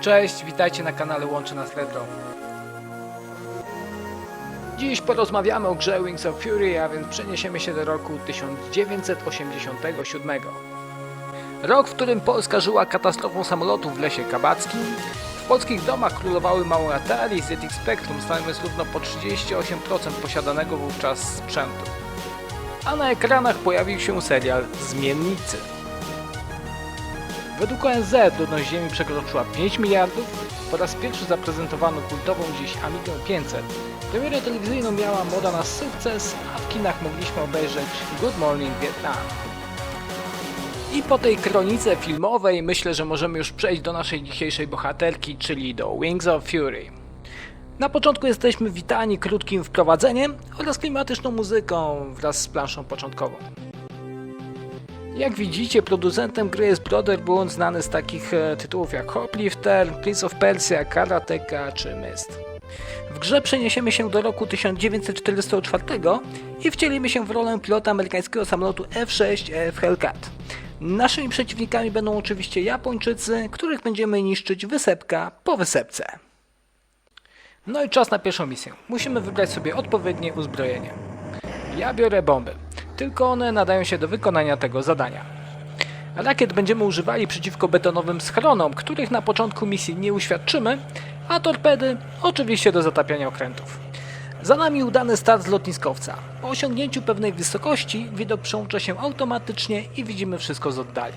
Cześć, witajcie na kanale Łączy Nas Retro. Dziś porozmawiamy o grze Wings of Fury, a więc przeniesiemy się do roku 1987. Rok, w którym Polska żyła katastrofą samolotów w lesie kabackim. W polskich domach królowały małe Atari, ZX Spectrum stanowiąc równo po 38% posiadanego wówczas sprzętu. A na ekranach pojawił się serial Zmiennicy. Według ONZ ludność Ziemi przekroczyła 5 miliardów, po raz pierwszy zaprezentowano kultową dziś Amigę 500. Premierę telewizyjną miała moda na sukces, a w kinach mogliśmy obejrzeć Good Morning Vietnam. I po tej kronice filmowej myślę, że możemy już przejść do naszej dzisiejszej bohaterki, czyli do Wings of Fury. Na początku jesteśmy witani krótkim wprowadzeniem oraz klimatyczną muzyką wraz z planszą początkową. Jak widzicie, producentem gry jest Brotherhood, znany z takich e, tytułów jak Hoplifter, Prince of Persia, Karateka czy Myst. W grze przeniesiemy się do roku 1944 i wcielimy się w rolę pilota amerykańskiego samolotu F-6 F Hellcat. Naszymi przeciwnikami będą oczywiście Japończycy, których będziemy niszczyć wysepka po wysepce. No i czas na pierwszą misję. Musimy wybrać sobie odpowiednie uzbrojenie. Ja biorę bomby, tylko one nadają się do wykonania tego zadania. Rakiet będziemy używali przeciwko betonowym schronom, których na początku misji nie uświadczymy, a torpedy oczywiście do zatapiania okrętów. Za nami udany start z lotniskowca. Po osiągnięciu pewnej wysokości widok przełącza się automatycznie i widzimy wszystko z oddali.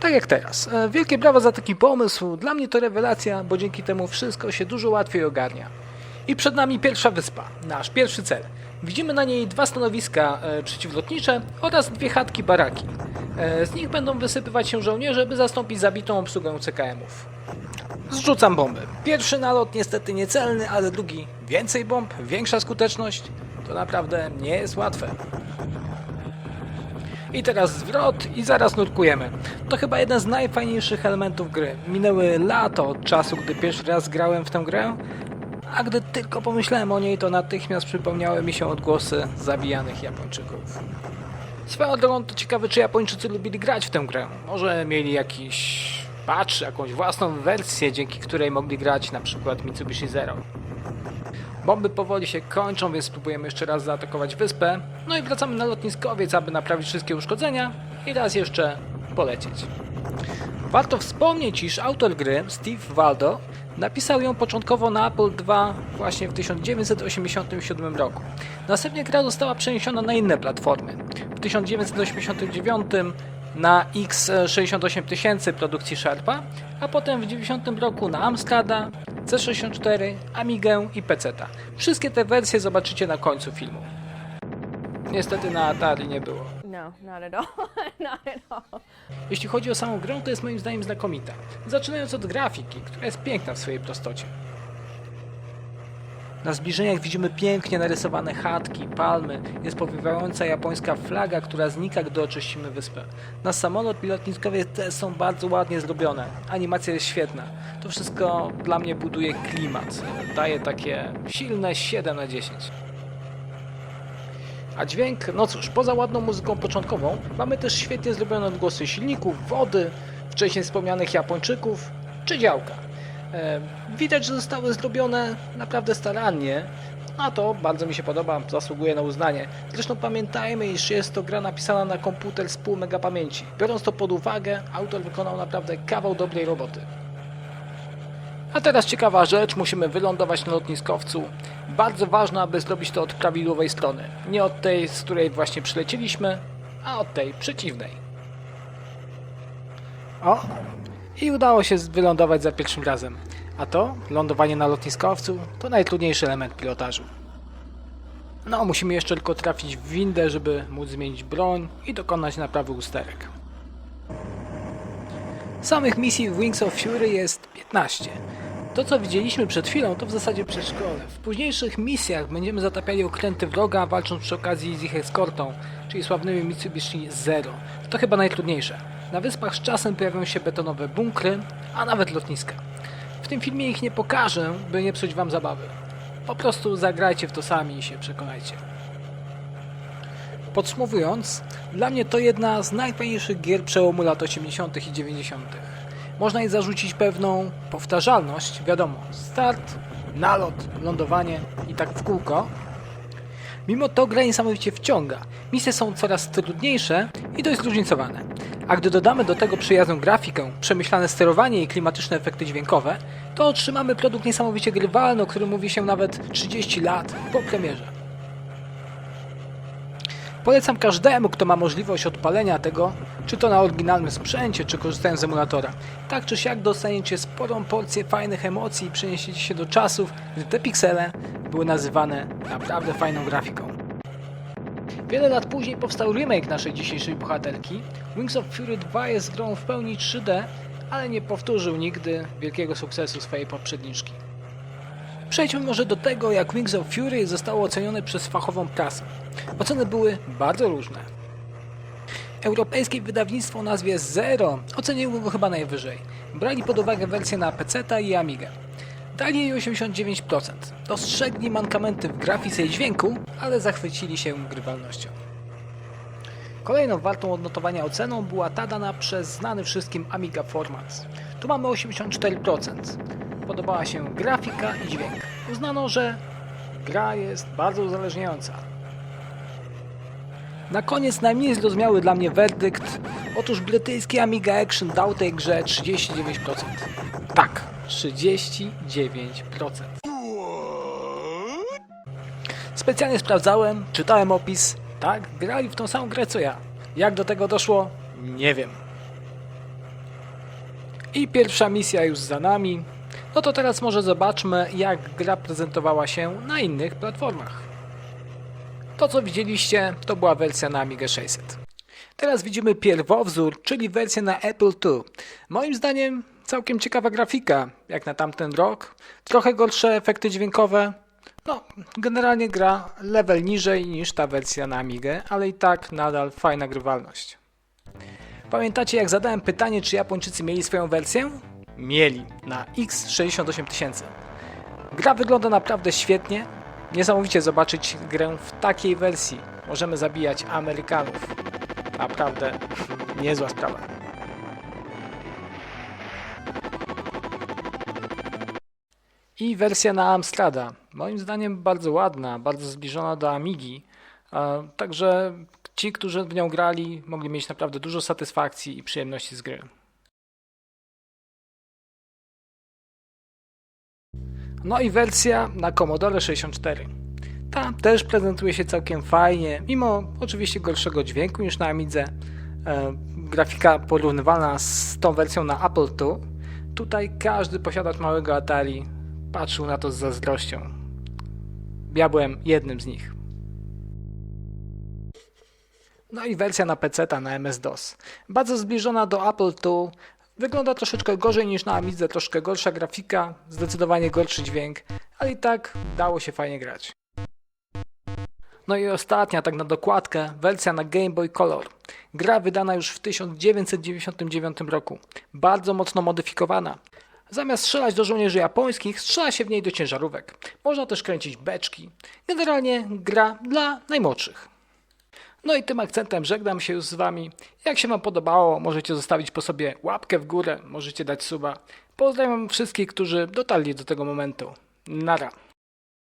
Tak jak teraz. E, Wielkie brawa za taki pomysł. Dla mnie to rewelacja, bo dzięki temu wszystko się dużo łatwiej ogarnia. I przed nami pierwsza wyspa, nasz pierwszy cel. Widzimy na niej dwa stanowiska e, przeciwlotnicze oraz dwie chatki baraki. E, z nich będą wysypywać się żołnierze, by zastąpić zabitą obsługę CKM-ów. Zrzucam bomby. Pierwszy nalot niestety niecelny, ale drugi więcej bomb, większa skuteczność. To naprawdę nie jest łatwe. I teraz zwrot i zaraz nurkujemy. To chyba jeden z najfajniejszych elementów gry. Minęły lata od czasu, gdy pierwszy raz grałem w tę grę, a gdy tylko pomyślałem o niej, to natychmiast przypomniały mi się odgłosy zabijanych Japończyków. Swoją drogą to ciekawe, czy Japończycy lubili grać w tę grę. Może mieli jakiś patch, jakąś własną wersję, dzięki której mogli grać na przykład Mitsubishi Zero. Bomby powoli się kończą, więc spróbujemy jeszcze raz zaatakować wyspę. No i wracamy na lotniskowiec, aby naprawić wszystkie uszkodzenia i raz jeszcze polecieć. Warto wspomnieć, iż autor gry, Steve Waldo, napisał ją początkowo na Apple II właśnie w 1987 roku. Następnie gra została przeniesiona na inne platformy. W 1989 na X68000 produkcji Sharpa, a potem w 1990 roku na Amstrada, C64, Amigę i PC-ta. Wszystkie te wersje zobaczycie na końcu filmu. Niestety na Atari nie było. No, not at all. not at all. Jeśli chodzi o samą grę, to jest moim zdaniem znakomita. Zaczynając od grafiki, która jest piękna w swojej prostocie. Na zbliżeniach widzimy pięknie narysowane chatki, palmy, jest powiewająca japońska flaga, która znika, gdy oczyścimy wyspę. Na samolot i lotniskowie te są bardzo ładnie zrobione. Animacja jest świetna. To wszystko dla mnie buduje klimat. Daje takie silne 7 na 10. A dźwięk, no cóż, poza ładną muzyką początkową, mamy też świetnie zrobione odgłosy silników, wody, wcześniej wspomnianych Japończyków czy działka. E, widać, że zostały zrobione naprawdę starannie, a to bardzo mi się podoba, zasługuje na uznanie. Zresztą pamiętajmy, iż jest to gra napisana na komputer z pół mega pamięci. Biorąc to pod uwagę, autor wykonał naprawdę kawał dobrej roboty. A teraz ciekawa rzecz, musimy wylądować na lotniskowcu. Bardzo ważne, aby zrobić to od prawidłowej strony. Nie od tej, z której właśnie przylecieliśmy, a od tej przeciwnej. O! I udało się wylądować za pierwszym razem. A to, lądowanie na lotniskowcu, to najtrudniejszy element pilotażu. No, musimy jeszcze tylko trafić w windę, żeby móc zmienić broń i dokonać naprawy usterek. Samych misji w Wings of Fury jest 15. To co widzieliśmy przed chwilą to w zasadzie przedszkole. W późniejszych misjach będziemy zatapiali okręty wroga, walcząc przy okazji z ich eskortą, czyli sławnymi Mitsubishi Zero. To chyba najtrudniejsze. Na wyspach z czasem pojawią się betonowe bunkry, a nawet lotniska. W tym filmie ich nie pokażę, by nie psuć wam zabawy. Po prostu zagrajcie w to sami i się przekonajcie. Podsumowując, dla mnie to jedna z najfajniejszych gier przełomu lat 80. i 90. Można jej zarzucić pewną powtarzalność, wiadomo, start, nalot, lądowanie i tak w kółko. Mimo to gra niesamowicie wciąga. Misje są coraz trudniejsze i dość zróżnicowane. A gdy dodamy do tego przyjazną grafikę, przemyślane sterowanie i klimatyczne efekty dźwiękowe, to otrzymamy produkt niesamowicie grywalny, o którym mówi się nawet 30 lat po premierze. Polecam każdemu, kto ma możliwość odpalenia tego, czy to na oryginalnym sprzęcie, czy korzystając z emulatora. Tak czy siak dostaniecie sporą porcję fajnych emocji i przeniesiecie się do czasów, gdy te piksele były nazywane naprawdę fajną grafiką. Wiele lat później powstał remake naszej dzisiejszej bohaterki. Wings of Fury 2 jest grą w pełni 3D, ale nie powtórzył nigdy wielkiego sukcesu swojej poprzedniczki. Przejdźmy może do tego, jak Wings of Fury zostało ocenione przez fachową prasę. Oceny były bardzo różne. Europejskie wydawnictwo o nazwie Zero oceniło go chyba najwyżej. Brali pod uwagę wersję na PC i Amigę. Dali jej 89%. Dostrzegli mankamenty w grafice i dźwięku, ale zachwycili się grywalnością. Kolejną wartą odnotowania oceną była ta dana przez znany wszystkim Amiga Formats. Tu mamy 84%. Podobała się grafika i dźwięk. Uznano, że gra jest bardzo uzależniająca. Na koniec najmniej zrozumiały dla mnie werdykt. Otóż brytyjski Amiga Action dał tej grze 39%. Tak, 39%. Specjalnie sprawdzałem, czytałem opis. Tak, grali w tą samą grę co ja. Jak do tego doszło? Nie wiem. I pierwsza misja już za nami. No to teraz może zobaczmy, jak gra prezentowała się na innych platformach. To co widzieliście, to była wersja na Amiga 600. Teraz widzimy pierwowzór, czyli wersję na Apple II. Moim zdaniem całkiem ciekawa grafika, jak na tamten rok. Trochę gorsze efekty dźwiękowe. No, generalnie gra level niżej niż ta wersja na Amigę, ale i tak nadal fajna grywalność. Pamiętacie jak zadałem pytanie, czy Japończycy mieli swoją wersję? Mieli, na X68000. Gra wygląda naprawdę świetnie. Niesamowicie zobaczyć grę w takiej wersji. Możemy zabijać Amerykanów. Naprawdę niezła sprawa. I wersja na Amstrada. Moim zdaniem bardzo ładna, bardzo zbliżona do Amigi. Także ci, którzy w nią grali, mogli mieć naprawdę dużo satysfakcji i przyjemności z gry. No i wersja na Commodore 64. Ta też prezentuje się całkiem fajnie, mimo oczywiście gorszego dźwięku niż na Amidze. E, grafika porównywalna z tą wersją na Apple II. Tutaj każdy posiadacz małego Atari patrzył na to z zazdrością. Ja byłem jednym z nich. No i wersja na PC na MS-DOS. Bardzo zbliżona do Apple II. Wygląda troszeczkę gorzej niż na Amidze, troszkę gorsza grafika, zdecydowanie gorszy dźwięk, ale i tak dało się fajnie grać. No i ostatnia, tak na dokładkę, wersja na Game Boy Color. Gra wydana już w 1999 roku. Bardzo mocno modyfikowana. Zamiast strzelać do żołnierzy japońskich, strzela się w niej do ciężarówek. Można też kręcić beczki. Generalnie gra dla najmłodszych. No i tym akcentem żegnam się już z Wami. Jak się Wam podobało, możecie zostawić po sobie łapkę w górę, możecie dać suba. Pozdrawiam wszystkich, którzy dotarli do tego momentu. Nara.